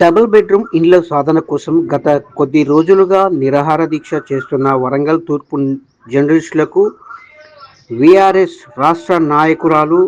Double bedroom ఇండ్ల సాధన కోసం గత కొద్ది రోజులుగా నిరాహార దీక్ష చేస్తున్న వరంగల్ తూర్పు జర్నలిస్టులకు విఆర్ఎస్ రాష్ట్ర నాయకురాలు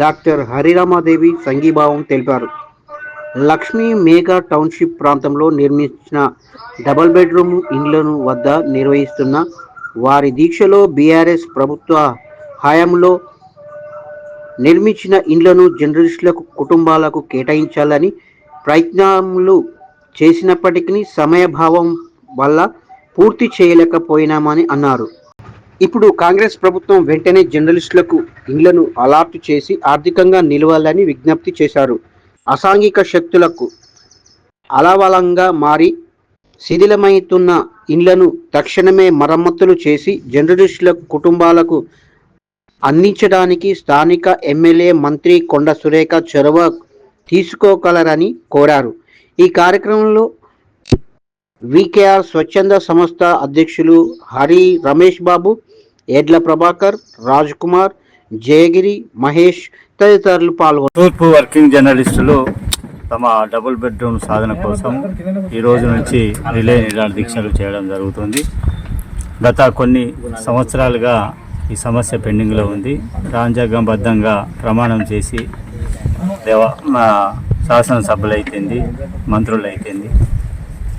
డాక్టర్ హరిరామాదేవి సంఘీభావం తెలిపారు. లక్ష్మీ మేఘా టౌన్షిప్ ప్రాంతంలో నిర్మించిన డబుల్ బెడ్రూమ్ ఇండ్లను వద్ద నిర్వహిస్తున్న వారి దీక్షలో బీఆర్ఎస్ ప్రభుత్వ హయాంలో నిర్మించిన ఇండ్లను జర్నలిస్టులకు కుటుంబాలకు కేటాయించాలని ప్రయత్నములు చేసినప్పటికీ సమయభావం వల్ల పూర్తి చేయలేకపోయినామని అన్నారు. ఇప్పుడు కాంగ్రెస్ ప్రభుత్వం వెంటనే జర్నలిస్టులకు ఇండ్లను అలాట్ చేసి ఆర్థికంగా నిలవాలని విజ్ఞప్తి చేశారు. అసాంఘిక శక్తులకు అలవలంగా మారి శిథిలమవుతున్న ఇండ్లను తక్షణమే మరమ్మతులు చేసి జర్నలిస్టుల కుటుంబాలకు అందించడానికి స్థానిక ఎమ్మెల్యే మంత్రి కొండ సురేఖ చొరవ తీసుకోగలరని కోరారు. ఈ కార్యక్రమంలో వికేఆర్ స్వచ్ఛంద సంస్థ అధ్యక్షులు హరి రమేష్ బాబు ఎడ్ల ప్రభాకర్ రాజ్ కుమార్ జయగిరి మహేష్ తదితరులు పాల్గొన్నారు. తూర్పు వర్కింగ్ జర్నలిస్టులు తమ డబుల్ బెడ్రూమ్ సాధన కోసం ఈ రోజు నుంచి రిలే నిరాహార దీక్షలు చేయడం జరుగుతుంది. గత కొన్ని సంవత్సరాలుగా ఈ సమస్య పెండింగ్లో ఉంది. రాజ్యాంగబద్ధంగా ప్రమాణం చేసి దేవ మా శాసనసభ్యులు అయితేంది మంత్రులు అయితేంది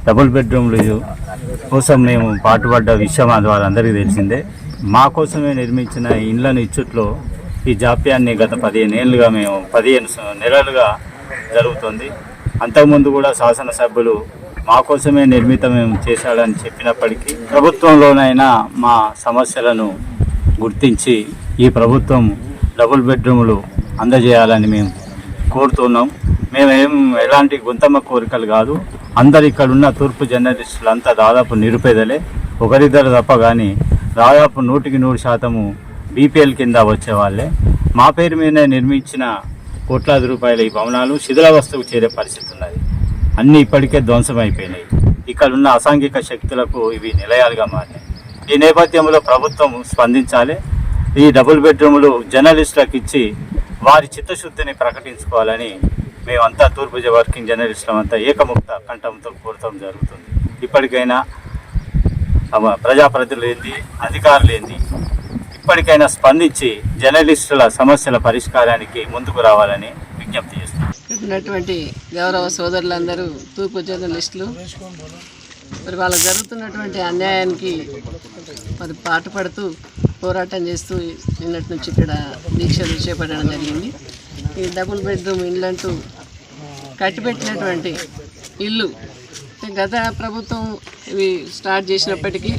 డబుల్ బెడ్రూమ్లు కోసం మేము పాటుపడ్డ విషయం అది వాళ్ళందరికీ తెలిసిందే. మా కోసమే నిర్మించిన ఇండ్లను ఇచ్చుట్లో ఈ జాప్యాన్ని గత పదిహేను ఏళ్ళుగా మేము పదిహేను నెలలుగా జరుగుతుంది. అంతకుముందు కూడా శాసనసభ్యులు మా కోసమే నిర్మితం చేశాడని చెప్పినప్పటికీ ప్రభుత్వంలోనైనా మా సమస్యలను గుర్తించి ఈ ప్రభుత్వం డబుల్ బెడ్రూములు అందజేయాలని మేము కోరుతున్నాం. మేమేం ఎలాంటి గుంతమ్మ కోరికలు కాదు. అందరు ఇక్కడ ఉన్న తూర్పు జర్నలిస్టులు అంతా దాదాపు నిరుపేదలే. ఒకరిద్దరు తప్ప కానీ దాదాపు నూటికి నూరు శాతము బీపీఎల్ కింద వచ్చేవాళ్ళే. మా పేరు మీద నిర్మించిన కోట్లాది రూపాయల ఈ భవనాలు శిథిలావస్థకు చేరే పరిస్థితి ఉన్నది. అన్నీ ఇప్పటికే ధ్వంసమైపోయినాయి ఇక్కడ ఉన్న అసాంఘిక శక్తులకు ఇవి నిలయాలుగా మారినాయి. ఈ నేపథ్యంలో ప్రభుత్వం స్పందించాలి. ఈ డబుల్ బెడ్రూములు జర్నలిస్టులకు ఇచ్చి వారి చిత్తశుద్ధిని ప్రకటించుకోవాలని మేమంతా తూర్పు వర్కింగ్ జర్నలిస్టులం అంతా ఏకముక్త కంఠంతో కోరటం జరుగుతుంది. ఇప్పటికైనా ప్రజాప్రతినిధులు ఏంది అధికారులు ఏంది ఇప్పటికైనా స్పందించి జర్నలిస్టుల సమస్యల పరిష్కారానికి ముందుకు రావాలని విజ్ఞప్తి చేస్తున్నటువంటి గౌరవ సోదరులందరూ తూర్పు జర్నలిస్టులు. మరి వాళ్ళకు జరుగుతున్నటువంటి అన్యాయానికి మరి పాటుపడుతూ పోరాటం చేస్తూ నిన్నటి నుంచి ఇక్కడ దీక్షలు చేపట్టడం జరిగింది. ఈ డబుల్ బెడ్రూమ్ ఇల్లు అంటూ కట్టిపెట్టినటువంటి ఇల్లు. గత ప్రభుత్వం ఇవి స్టార్ట్ చేసినప్పటికీ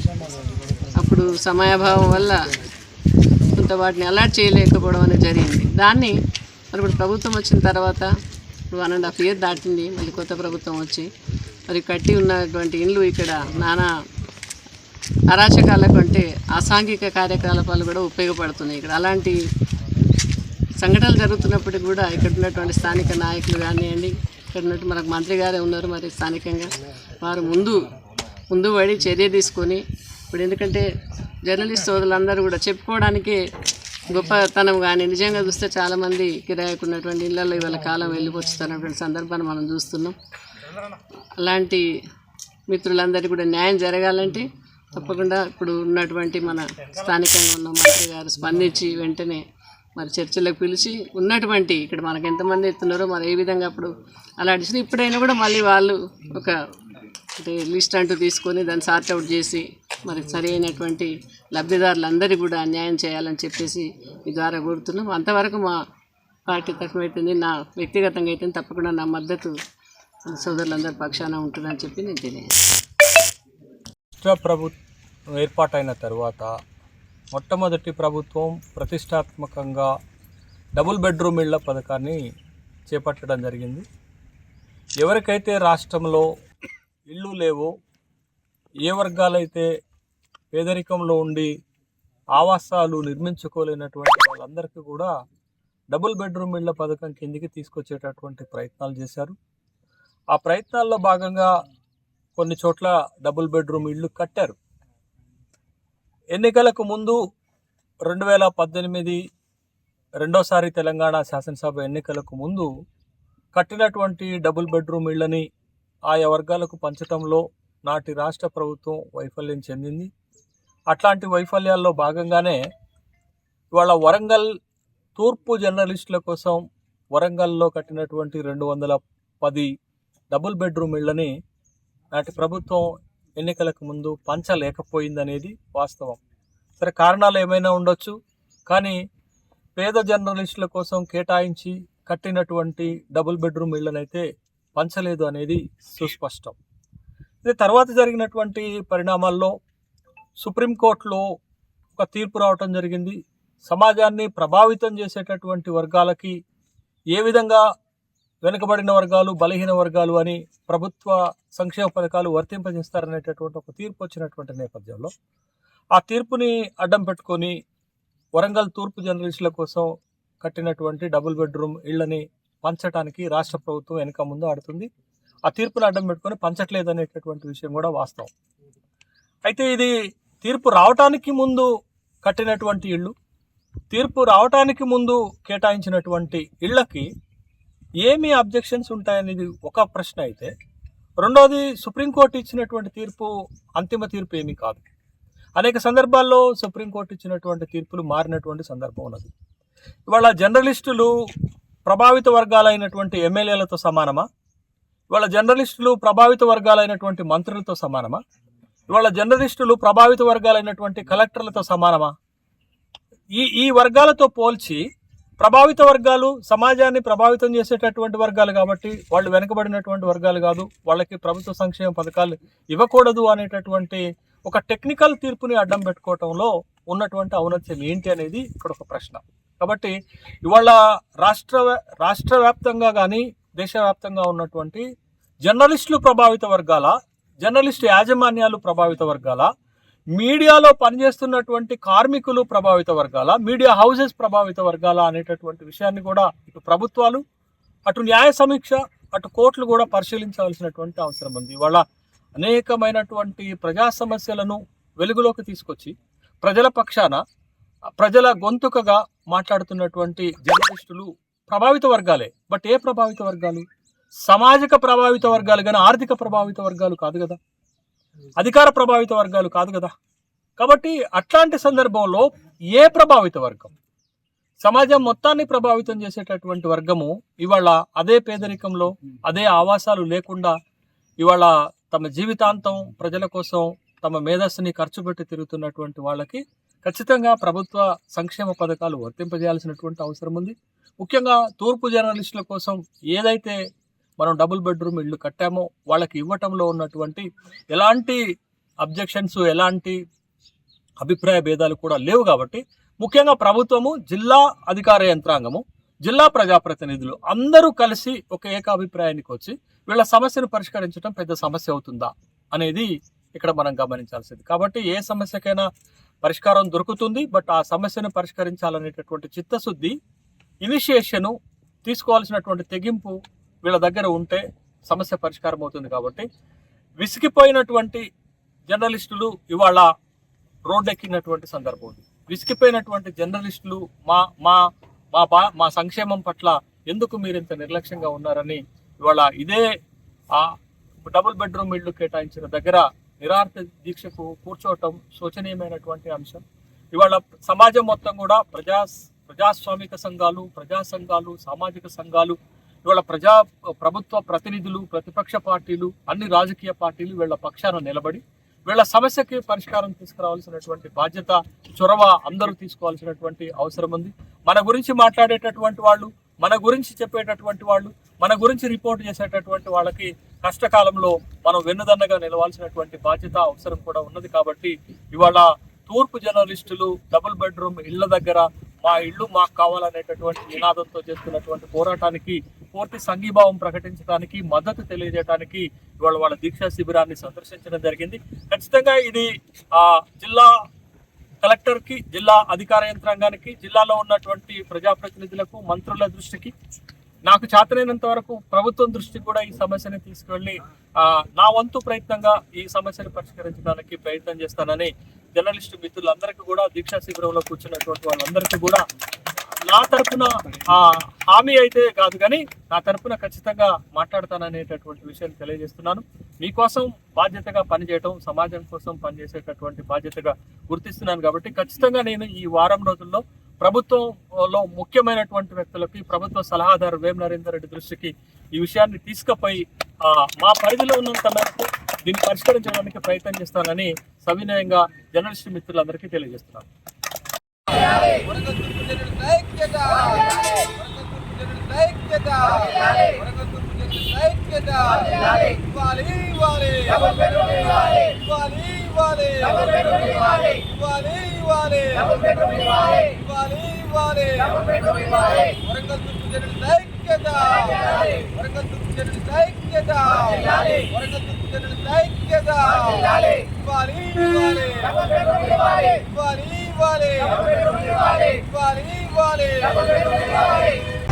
అప్పుడు సమయాభావం వల్ల కొంత వాటిని అలర్ట్ చేయలేకపోవడం అనేది జరిగింది. దాన్ని మరి ఇప్పుడు ప్రభుత్వం వచ్చిన తర్వాత ఇప్పుడు వన్ అండ్ హాఫ్ ఇయర్ దాటింది. మళ్ళీ కొత్త ప్రభుత్వం వచ్చి మరి కట్టి ఉన్నటువంటి ఇండ్లు ఇక్కడ నానా అరాచకాలకు అంటే అసాంఘిక కార్యకలాపాలు కూడా ఉపయోగపడుతున్నాయి ఇక్కడ. అలాంటి సంఘటనలు జరుగుతున్నప్పటికీ కూడా ఇక్కడ ఉన్నటువంటి స్థానిక నాయకులు కానివ్వండి ఇక్కడ ఉన్నట్టు మనకు మంత్రి గారే ఉన్నారు మరి స్థానికంగా. వారు ముందు ముందు పడి చర్య తీసుకొని ఇప్పుడు ఎందుకంటే జర్నలిస్ట్ సోదరులందరూ కూడా చెప్పుకోవడానికి గొప్పతనం కానీ నిజంగా చూస్తే చాలామంది కిరాయకున్నటువంటి ఇళ్ళలో ఇవాళ కాలం వెళ్ళిపోతున్నటువంటి సందర్భాన్ని మనం చూస్తున్నాం. అలాంటి మిత్రులందరికీ కూడా న్యాయం జరగాలంటే తప్పకుండా ఇప్పుడు ఉన్నటువంటి మన స్థానికంగా ఉన్న మంత్రి గారు స్పందించి వెంటనే మరి చర్చలకు పిలిచి ఉన్నటువంటి ఇక్కడ మనకు ఎంతమంది ఎత్తున్నారో మరి ఏ విధంగా అప్పుడు అలా అడిచిన ఇప్పుడైనా కూడా మళ్ళీ వాళ్ళు ఒక అంటే లిస్ట్ అంటూ తీసుకొని దాన్ని సార్ట్ అవుట్ చేసి మరి సరైనటువంటి లబ్ధిదారులందరికీ కూడా అన్యాయం చేయాలని చెప్పేసి ఈ ద్వారా కోరుతున్నాం. అంతవరకు మా పార్టీ తరఫున అయితేంది నా వ్యక్తిగతంగా అయితే తప్పకుండా నా మద్దతు సోదరులందరి పక్షాన ఉంటుందని చెప్పి నేను తెలియజేస్తాను రాష్ట్ర ప్రభుత్వం ఏర్పాటైన తర్వాత మొట్టమొదటి ప్రభుత్వం ప్రతిష్టాత్మకంగా డబుల్ బెడ్రూమ్ ఇళ్ళ పథకాన్ని చేపట్టడం జరిగింది. ఎవరికైతే రాష్ట్రంలో ఇళ్ళు లేవో ఏ వర్గాలైతే పేదరికంలో ఉండి ఆవాసాలు నిర్మించుకోలేనటువంటి వాళ్ళందరికీ కూడా డబుల్ బెడ్రూమ్ ఇళ్ళ పథకం కిందికి తీసుకొచ్చేటటువంటి ప్రయత్నాలు చేశారు. ఆ ప్రయత్నాల్లో భాగంగా కొన్ని చోట్ల డబుల్ బెడ్రూమ్ ఇళ్ళు కట్టారు. ఎన్నికలకు ముందు రెండు వేల పద్దెనిమిది రెండోసారి తెలంగాణ శాసనసభ ఎన్నికలకు ముందు కట్టినటువంటి డబుల్ బెడ్రూమ్ ఇళ్ళని ఆయా వర్గాలకు పంచటంలో నాటి రాష్ట్ర ప్రభుత్వం వైఫల్యం చెందింది. అట్లాంటి వైఫల్యాల్లో భాగంగానే ఇవాళ వరంగల్ తూర్పు జర్నలిస్టుల కోసం వరంగల్లో కట్టినటువంటి రెండు వందల పది డబుల్ బెడ్రూమ్ ఇళ్ళని నాటి ప్రభుత్వం ఎన్నికలకు ముందు పంచలేకపోయిందనేది వాస్తవం. సరే కారణాలు ఏమైనా ఉండొచ్చు. కానీ పేద జర్నలిస్టుల కోసం కేటాయించి కట్టినటువంటి డబుల్ బెడ్రూమ్ ఇళ్ళనైతే పంచలేదు అనేది సుస్పష్టం. ఇది తర్వాత జరిగినటువంటి పరిణామాల్లో సుప్రీంకోర్టులో ఒక తీర్పు రావటం జరిగింది. సమాజాన్ని ప్రభావితం చేసేటటువంటి వర్గాలకి ఏ విధంగా వెనుకబడిన వర్గాలు బలహీన వర్గాలు అని ప్రభుత్వ సంక్షేమ పథకాలు వర్తింపజేస్తారనేటటువంటి ఒక తీర్పు వచ్చినటువంటి నేపథ్యంలో ఆ తీర్పుని అడ్డం పెట్టుకొని వరంగల్ తూర్పు జర్నలిస్టుల కోసం కట్టినటువంటి డబుల్ బెడ్రూమ్ ఇళ్ళని పంచడానికి రాష్ట్ర ప్రభుత్వం వెనుక ముందు ఆడుతుంది. ఆ తీర్పును అడ్డం పెట్టుకొని పంచట్లేదు అనేటటువంటి విషయం కూడా వాస్తవం. అయితే ఇది తీర్పు రావటానికి ముందు కట్టినటువంటి ఇళ్ళు తీర్పు రావటానికి ముందు కేటాయించినటువంటి ఇళ్ళకి ఏమి అబ్జెక్షన్స్ ఉంటాయనేది ఒక ప్రశ్న అయితే రెండోది సుప్రీంకోర్టు ఇచ్చినటువంటి తీర్పు అంతిమ తీర్పు ఏమీ కాదు. అనేక సందర్భాల్లో సుప్రీంకోర్టు ఇచ్చినటువంటి తీర్పులు మారినటువంటి సందర్భం ఉన్నది. ఇవాళ జర్నలిస్టులు ప్రభావిత వర్గాలైనటువంటి ఎమ్మెల్యేలతో సమానమా? ఇవాళ జర్నలిస్టులు ప్రభావిత వర్గాలైనటువంటి మంత్రులతో సమానమా? ఇవాళ జర్నలిస్టులు ప్రభావిత వర్గాలైనటువంటి కలెక్టర్లతో సమానమా? ఈ ఈ వర్గాలతో పోల్చి ప్రభావిత వర్గాలు సమాజాన్ని ప్రభావితం చేసేటటువంటి వర్గాలు కాబట్టి వాళ్ళు వెనుకబడినటువంటి వర్గాలు కాదు. వాళ్ళకి ప్రభుత్వ సంక్షేమ పథకాలు ఇవ్వకూడదు అనేటటువంటి ఒక టెక్నికల్ తీర్పుని అడ్డం పెట్టుకోవటంలో ఉన్నటువంటి ఔన్నత్యం ఏంటి అనేది ఇక్కడ ఒక ప్రశ్న. కాబట్టి ఇవాళ రాష్ట్ర రాష్ట్ర వ్యాప్తంగా కానీ దేశవ్యాప్తంగా ఉన్నటువంటి జర్నలిస్టులు ప్రభావిత వర్గాల జర్నలిస్టు యాజమాన్యాలు ప్రభావిత వర్గాల మీడియాలో పనిచేస్తున్నటువంటి కార్మికులు ప్రభావిత వర్గాల మీడియా హౌసెస్ ప్రభావిత వర్గాల అనేటటువంటి విషయాన్ని కూడా ఇటు ప్రభుత్వాలు అటు న్యాయ సమీక్ష అటు కోర్టులు కూడా పరిశీలించవలసినటువంటి అవసరం ఉంది. ఇవాళ అనేకమైనటువంటి ప్రజా సమస్యలను వెలుగులోకి తీసుకొచ్చి ప్రజల పక్షాన ప్రజల గొంతుకగా మాట్లాడుతున్నటువంటి జర్నలిస్టులు ప్రభావిత వర్గాలే. బట్ ఏ ప్రభావిత వర్గాలు? సామాజిక ప్రభావిత వర్గాలు కానీ ఆర్థిక ప్రభావిత వర్గాలు కాదు కదా. అధికార ప్రభావిత వర్గాలు కాదు కదా. కాబట్టి అట్లాంటి సందర్భంలో ఏ ప్రభావిత వర్గం? సమాజం మొత్తాన్ని ప్రభావితం చేసేటటువంటి వర్గము ఇవాళ అదే పేదరికంలో అదే ఆవాసాలు లేకుండా ఇవాళ తమ జీవితాంతం ప్రజల కోసం తమ మేధస్సుని ఖర్చు పెట్టి తిరుగుతున్నటువంటి వాళ్ళకి ఖచ్చితంగా ప్రభుత్వ సంక్షేమ పథకాలు వర్తింపజేయాల్సినటువంటి అవసరం ఉంది. ముఖ్యంగా తూర్పు జర్నలిస్టుల కోసం ఏదైతే మనం డబుల్ బెడ్రూమ్ ఇల్లు కట్టామో వాళ్ళకి ఇవ్వటంలో ఉన్నటువంటి ఎలాంటి అబ్జెక్షన్స్ ఎలాంటి అభిప్రాయ భేదాలు కూడా లేవు కాబట్టి ముఖ్యంగా ప్రభుత్వము జిల్లా అధికార యంత్రాంగము జిల్లా ప్రజాప్రతినిధులు అందరూ కలిసి ఒక ఏకాభిప్రాయానికి వచ్చి వీళ్ళ సమస్యను పరిష్కరించడం పెద్ద సమస్య అవుతుందా అనేది ఇక్కడ మనం గమనించాల్సింది. కాబట్టి ఏ సమస్యకైనా పరిష్కారం దొరుకుతుంది బట్ ఆ సమస్యను పరిష్కరించాలనేటటువంటి చిత్తశుద్ధి ఇనిషియేషను తీసుకోవాల్సినటువంటి తెగింపు వీళ్ళ దగ్గర ఉంటే సమస్య పరిష్కారం అవుతుంది కాబట్టి విసిగిపోయినటువంటి జర్నలిస్టులు ఇవాళ రోడ్డెక్కినటువంటి సందర్భం ఉంది. విసిగిపోయినటువంటి జర్నలిస్టులు మా మా మా బా మా సంక్షేమం పట్ల ఎందుకు మీరు ఇంత నిర్లక్ష్యంగా ఉన్నారని ఇవాళ ఇదే ఆ డబుల్ బెడ్రూమ్ ఇళ్ళు కేటాయించిన దగ్గర నిరార్థ దీక్షకు కూర్చోవటం శోచనీయమైనటువంటి అంశం. ఇవాళ సమాజం మొత్తం కూడా ప్రజా ప్రజాస్వామిక సంఘాలు ప్రజా సంఘాలు సామాజిక సంఘాలు ఇవాళ ప్రజా ప్రభుత్వ ప్రతినిధులు ప్రతిపక్ష పార్టీలు అన్ని రాజకీయ పార్టీలు వీళ్ళ పక్షాన నిలబడి వీళ్ళ సమస్యకి పరిష్కారం తీసుకురావాల్సినటువంటి బాధ్యత చొరవ అందరూ తీసుకోవాల్సినటువంటి అవసరం ఉంది. మన గురించి మాట్లాడేటటువంటి వాళ్ళు మన గురించి చెప్పేటటువంటి వాళ్ళు మన గురించి రిపోర్ట్ చేసేటటువంటి వాళ్ళకి కష్టకాలంలో మనం వెన్నుదన్నగా నిలవాల్సినటువంటి బాధ్యత అవసరం కూడా ఉన్నది కాబట్టి ఇవాళ తూర్పు జర్నలిస్టులు డబుల్ బెడ్రూమ్ ఇళ్ళ దగ్గర మా ఇల్లు మాకు కావాలనేటటువంటి నినాదంతో చేస్తున్నటువంటి పోరాటానికి పూర్తి సంఘీభావం ప్రకటించడానికి మద్దతు తెలియజేయడానికి ఇవాళ వాళ్ళ దీక్షా శిబిరాన్ని సందర్శించడం జరిగింది. ఖచ్చితంగా ఇది ఆ జిల్లా కలెక్టర్కి జిల్లా అధికార యంత్రాంగానికి జిల్లాలో ఉన్నటువంటి ప్రజాప్రతినిధులకు మంత్రుల దృష్టికి నాకు చేతనైనంత వరకు ప్రభుత్వం దృష్టికి కూడా ఈ సమస్యని తీసుకెళ్ళి ఆ, నా వంతు ప్రయత్నంగా ఈ సమస్యను పరిష్కరించడానికి ప్రయత్నం చేస్తానని జర్నలిస్టు మిత్రులందరికీ కూడా దీక్షా శిబిరంలో కూర్చున్నటువంటి వాళ్ళందరికీ కూడా నా తరపున హామీ అయితే కాదు కానీ నా తరపున ఖచ్చితంగా మాట్లాడతాననేటటువంటి విషయాన్ని తెలియజేస్తున్నాను. మీకోసం బాధ్యతగా పనిచేయటం సమాజం కోసం పనిచేసేటటువంటి బాధ్యతగా గుర్తిస్తున్నాను కాబట్టి ఖచ్చితంగా నేను ఈ వారం రోజుల్లో ప్రభుత్వంలో ముఖ్యమైనటువంటి వ్యక్తులకి ప్రభుత్వ సలహాదారు వేం నరేందర్ రెడ్డి దృష్టికి ఈ విషయాన్ని తీసుకుపోయి మా పరిధిలో ఉన్నంత మేరకు దీన్ని పరిష్కరించడానికి ప్రయత్నం చేస్తానని సవినయంగా జర్నలిస్ట్ మిత్రులందరికీ తెలియజేస్తున్నాను. వరంగల్ జనుల ఐక్యత వరగతుర్పు ఐక్యత. వరకల్ దుఃఖజనుల ఐక్యత. వరకల్ దుఃఖజనుల ఐక్యత. ఇవ్వాలి ఇవ్వాలి. ఇవ్వాలి. ఇవ్వాలి ఇవ్వాలి. ఇవ్వాలి.